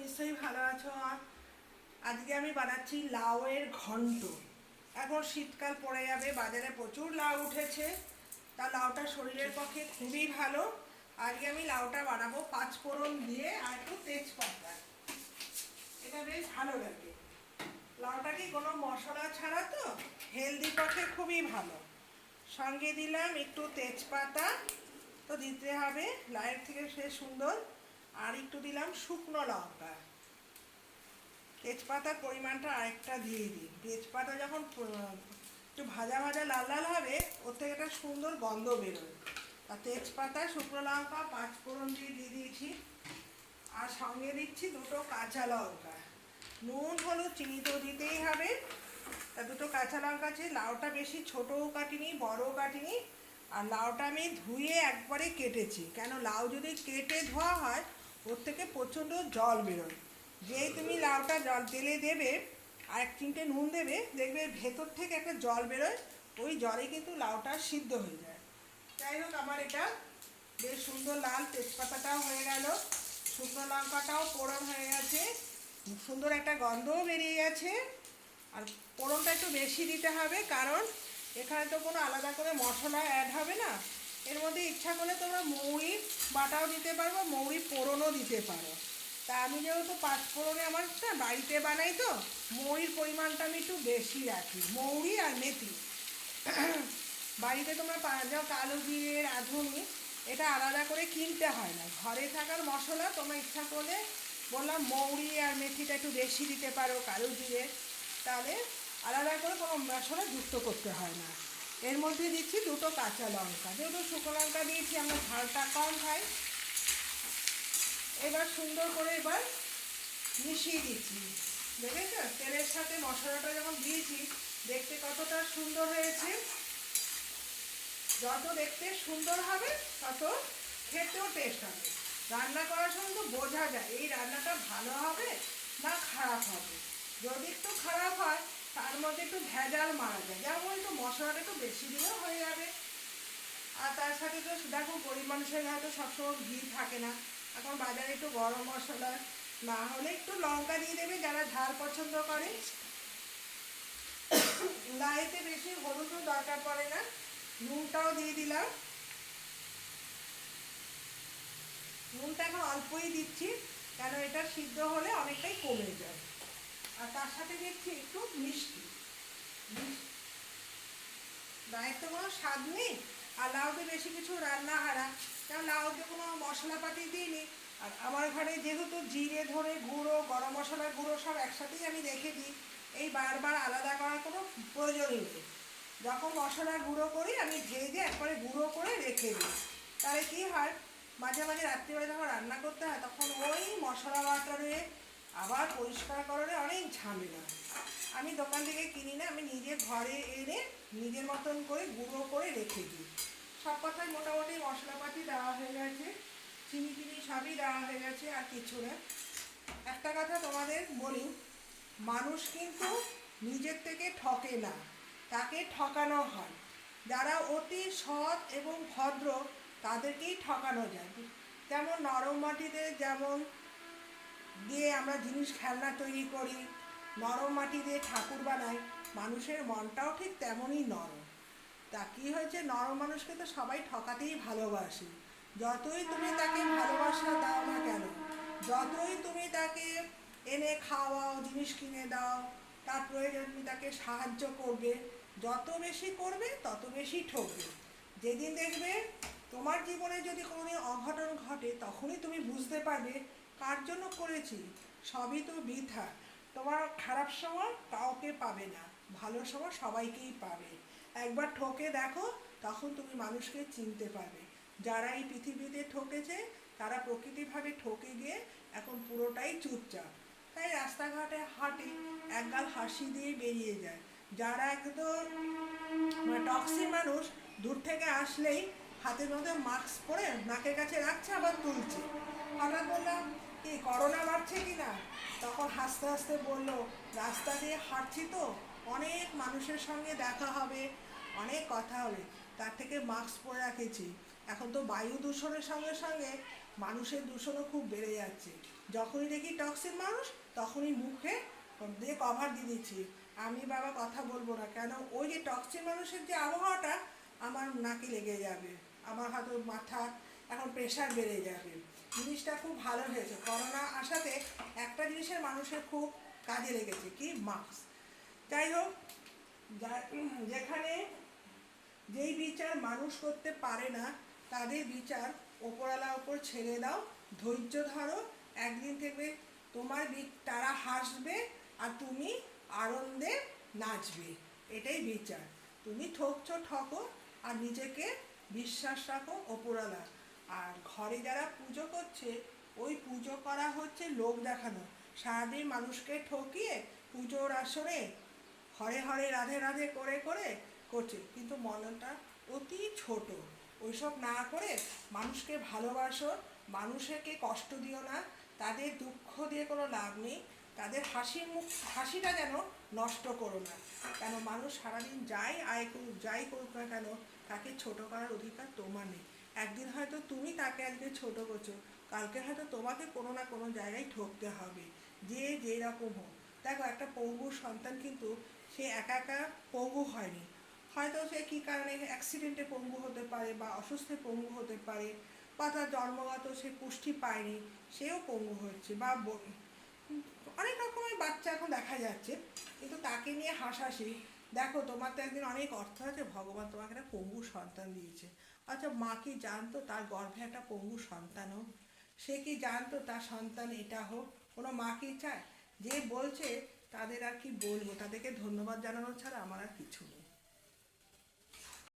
নিশ্চয়ই ভালো আছো আজকে আমি বানাচ্ছি লাউয়ের ঘন্ট। এখন শীতকাল পড়ে যাবে, বাজারে প্রচুর লাউ উঠেছে। তা লাউটা শরীরের পক্ষে খুবই ভালো। আজকে আমি লাউটা বানাবো পাঁচ ফোড়ন দিয়ে আর একটু তেজপাতা। এটা বেশ ভালো লাগে। লাউটা কি কোনো মশলা ছাড়া তো? হেলদি পক্ষে খুবই ভালো। সঙ্গে দিলাম একটু তেজপাতা। তো দিতে হবে লাইয়ের থেকে সে সুন্দর। আর একটু দিলাম শুকনো লঙ্কা। তেজপাতার পরিমাণটা আরেকটা দিয়ে দিই। তেজপাতা যখন একটু ভাজা ভাজা লাল লাল হবে, ওর থেকে একটা সুন্দর গন্ধ বেরোয়। আর তেজপাতা, শুকনো লঙ্কা পাঁচ ফোড়ন দিয়ে দিয়ে দিয়েছি। আর সঙ্গে দিচ্ছি দুটো কাঁচা লঙ্কা। নুন, হলুদ, চিনি তো দিতেই হবে। তা দুটো কাঁচা লঙ্কা আছে, লাউটা বেশি ছোটও কাটিনি, বড়ও কাটিনি। আর লাউটা আমি ধুয়ে একবারে কেটেছি। কেন, লাউ যদি কেটে ধোয়া হয় ওর থেকে প্রচণ্ড জল বেরোয়। যেই তুমি লাউটা জল তেলে দেবে, আর এক চিমটে নুন দেবে, দেখবে ভেতর থেকে একটা জল বেরোয়, ওই জলে কিন্তু লাউটা সিদ্ধ হয়ে যায়। যাই হোক, আমার এটা বেশ সুন্দর লাল তেজপাতাটাও হয়ে গেল। শুকনো লঙ্কাটাও পোড়ন হয়ে গেছে। সুন্দর একটা গন্ধও বেরিয়ে গেছে। আর পোড়নটা একটু বেশি দিতে হবে, কারণ এখানে তো কোনো আলাদা করে মশলা অ্যাড হবে না। এর মধ্যে ইচ্ছা করলে তোমরা মৌরি বাটাও দিতে পারো, মৌরি পোড়নও দিতে পারো। তা আমি যেহেতু পাঁচ ফোড়নে আমার বাড়িতে বানাই তো, মৌরির পরিমাণটা আমি একটু বেশি রাখি, মৌরি আর মেথি। বাড়িতে তোমরা পাওয়া যাও, কালো জিরে, রাঁধুনি, এটা আলাদা করে কিনতে হয় না। ঘরে থাকার মশলা তোমার ইচ্ছা করলে, বললাম মৌরি আর মেথিটা একটু বেশি দিতে পারো, কালো জিরে। তাহলে আলাদা করে কোনো মশলা যুক্ত করতে হয় না। এর মধ্যে দিচ্ছি দুটো কাঁচা লঙ্কা। যেহেতু শুকনো লঙ্কা দিয়েছি, আমরা ঝালটা কম খাই এবার সুন্দর করে এবার মিশিয়ে দিচ্ছি। দেখেছ? তেলের সাথে মশলাটা যখন দিয়েছি, দেখতে কতটা সুন্দর হয়েছে। যত দেখতে সুন্দর হবে, তত খেতেও টেস্ট হবে। রান্না করার সময় তো বোঝা যায়, এই রান্নাটা ভালো হবে না খারাপ হবে। যদি একটু খারাপ হয় তার মধ্যে একটু ভেজাল মারা যায়। যেমন একটু মশলাটা একটু বেশি দিলেও হয়ে যাবে। আর তার সাথে তো দেখো, গরিব মানুষের হয়তো সবসময় ঘি থাকে না। এখন বাজারে একটু গরম মশলা, না হলে একটু লঙ্কা দিয়ে দেবে যারা ঝাল পছন্দ করে। লাইতে বেশি হলুদও দরকার পড়ে না। নুনটাও দিয়ে দিলাম। নুনটা এখন অল্পই দিচ্ছি, কেন এটা সিদ্ধ হলে অনেকটাই কমে যায় আর তার সাথে দিচ্ছি একটু মিষ্টি। গায়ের তো কোনো স্বাদ নেই? আর লাউতে বেশি কিছু রান্না হারা। কারণ লাউতে কোনো মশলাপাতি দিইনি। আর আমার ঘরে যেহেতু জিরে ধরে গুঁড়ো, গরম মশলার গুঁড়ো সব একসাথেই আমি রেখে দিই, এই বারবার আলাদা করার কোনো প্রয়োজনই নেই। যখন মশলা গুঁড়ো করি, আমি ভেজে একবারে গুঁড়ো করে রেখে দিই। তাহলে কী হয়? মাঝে মাঝে রাত্রিবেলা যখন রান্না করতে হয়, তখন ওই মশলা বাটারে আবার পরিষ্কার করারে অনেক ঝামেলা আমি দোকান থেকে কিনি না, আমি নিজে ঘরে এনে নিজের মতন করে গুঁড়ো করে রেখে দিই। সব কথায় মোটামুটি মশলাপাতি দেওয়া হয়ে গেছে, চিনি চিনি সবই দেওয়া হয়ে গেছে আর কিছু না। একটা কথা তোমাদের বলি, মানুষ কিন্তু নিজের থেকে ঠকে না, তাকে ঠকানো হয়। যারা অতি সৎ এবং ভদ্র, তাদেরকেই ঠকানো যায়। যেমন নরম মাটিতে যেমন দিয়ে আমরা জিনিস খেলনা তৈরি করি, নরম মাটি দিয়ে ঠাকুর বানাই, মানুষের মনটাও ঠিক তেমনই নরম। তা কী হয়েছে? নরম মানুষকে তো সবাই ঠকাতেই ভালোবাসি। যতই তুমি তাকে ভালোবাসা দাও না কেন, যতই তুমি তাকে এনে খাওয়াও, জিনিস কিনে দাও, তার প্রয়োজন তুমি তাকে সাহায্য করবে। যত বেশি করবে, তত বেশি ঠকবে। যেদিন দেখবে তোমার জীবনে যদি কোনো অঘটন ঘটে, তখনই তুমি বুঝতে পারবে কার জন্য করেছি? সবই তো বৃথা তোমার খারাপ সময় কাউকে পাবে না। ভালো সময় সবাইকেই পাবে। একবার ঠকে দেখো, তখন তুমি মানুষকে চিনতে পারবে। যারা এই পৃথিবীতে ঠকেছে, তারা প্রকৃতিভাবে ঠকে গিয়ে এখন পুরোটাই চুপচাপ। তাই রাস্তাঘাটে হাঁটে একগাল হাসি দিয়ে বেরিয়ে যায়। যারা একদম টক্সি মানুষ, দূর থেকে আসলেই হাতের মধ্যে মাস্ক পরে নাকের কাছে রাখছে, আবার তুলছে। হঠাৎ বললাম করোনা বাড়ছে কি না তখন হাসতে হাসতে বলল, রাস্তা দিয়ে হাঁটছি তো, অনেক মানুষের সঙ্গে দেখা হবে, অনেক কথা হবে। তার থেকে মাস্ক পরে রাখেছি। এখন তো বায়ু দূষণের সঙ্গে সঙ্গে মানুষের দূষণও খুব বেড়ে যাচ্ছে। যখনই দেখি টক্সিন মানুষ, তখনই মুখে দিয়ে কভার দিয়ে দিচ্ছি। আমি বাবা কথা বলব না, কেন? ওই যে টক্সিন মানুষের যে আবহাওয়াটা আমার নাকি লেগে যাবে। আমার হয়তো মাথা এখন প্রেশার বেড়ে যাবে। জিনিসটা খুব ভালো হয়েছে। করোনা আসাতে একটা জিনিসের মানুষের খুব কাজে লেগেছে কি? মাস্ক যাই হোক যেখানে যেই বিচার মানুষ করতে পারে না, তাদের বিচার ওপরওয়ালা ওপর ছেড়ে দাও, ধৈর্য ধরো, একদিন থেকে তোমার তারা হাসবে আর তুমি আনন্দে নাচবে। এটাই বিচার। তুমি ঠকছো, ঠকো আর নিজেকে বিশ্বাস রাখো ওপরওয়ালা। আর ঘরে যারা পুজো করছে, ওই পুজো করা হচ্ছে লোক দেখানো। সারাদিন মানুষকে ঠকিয়ে পুজোর আসরে হরে হরে, রাধে রাধে করে করে করছে। কিন্তু মনটা অতি ছোট। ওইসব না করে মানুষকে ভালোবাসো, মানুষকে কষ্ট দিও না, তাদের দুঃখ দিয়ে কোনো লাভ নেই, তাদের হাসি মুখ হাসিটা যেন নষ্ট করো না। কেন মানুষ সারাদিন যাই আয় করুক, যাই করুক না কেন, তাকে ছোট করার অধিকার তোমার নেই। একদিন হয়তো তুমি তাকে আজকে ছোট করছ, কালকে হয়তো তোমাকে কোনো না কোনো জায়গায় ঠকতে হবে, যে যেই রকম হোক। দেখো, একটা পঙ্গু সন্তান কিন্তু সে একা একা পঙ্গু হয়নি। হয়তো সে কী কারণে অ্যাক্সিডেন্টে পঙ্গু হতে পারে বা অসুস্থে পঙ্গু হতে পারে, বা তার জন্মগত সে পুষ্টি পায়নি, সেও পঙ্গু হচ্ছে বা ব- অনেক রকমের বাচ্চা এখন দেখা যাচ্ছে, কিন্তু তাকে নিয়ে হাসাহাসি। দেখো, তোমার তো একদিন অনেক অর্থ আছে, ভগবান তোমাকে একটা পঙ্গু সন্তান দিয়েছে। আচ্ছা মা কি জানতো তার গর্ভে একটা পঙ্গু সন্তান হোক? সে কি জানতো তার সন্তান এটা হোক? কোনো মা কি চায়? যে বলছে তাদের আর কি বলব? তাদেরকে ধন্যবাদ জানানো ছাড়া আমার আর কিছু নেই।